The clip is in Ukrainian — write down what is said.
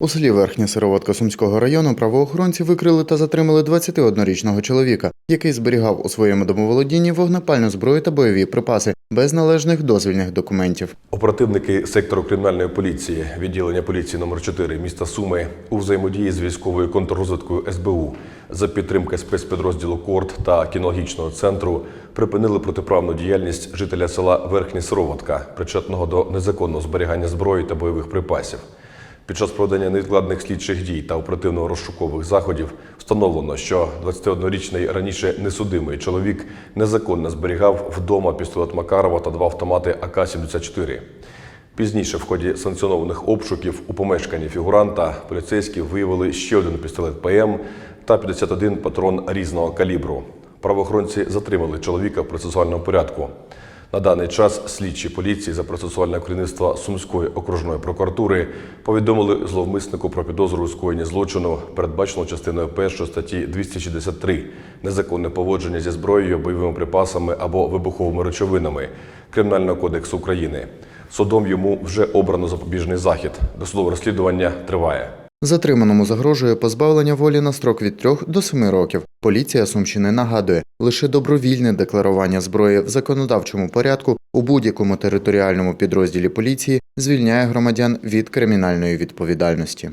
У селі Верхня Сироватка Сумського району правоохоронці викрили та затримали 21-річного чоловіка, який зберігав у своєму домоволодінні вогнепальну зброю та бойові припаси без належних дозвільних документів. Оперативники сектору кримінальної поліції відділення поліції номер 4 міста Суми у взаємодії з військовою контррозвідкою СБУ за підтримки спецпідрозділу КОРД та кінологічного центру припинили протиправну діяльність жителя села Верхня Сироватка, причетного до незаконного зберігання зброї та бойових припасів. Під час проведення невідкладних слідчих дій та оперативно-розшукових заходів встановлено, що 21-річний раніше несудимий чоловік незаконно зберігав вдома пістолет Макарова та два автомати АК-74. Пізніше, в ході санкціонованих обшуків у помешканні фігуранта, поліцейські виявили ще один пістолет ПМ та 51 патрон різного калібру. Правоохоронці затримали чоловіка в процесуальному порядку. На даний час слідчі поліції за процесуальне керівництво Сумської окружної прокуратури повідомили зловмиснику про підозру у скоєнні злочину, передбаченого частиною 1 статті 263 незаконне поводження зі зброєю, бойовими припасами або вибуховими речовинами Кримінального кодексу України. Судом йому вже обрано запобіжний захід. Досудове розслідування триває. Затриманому загрожує позбавлення волі на строк від 3 до 7 років. Поліція Сумщини нагадує, лише добровільне декларування зброї в законодавчому порядку у будь-якому територіальному підрозділі поліції звільняє громадян від кримінальної відповідальності.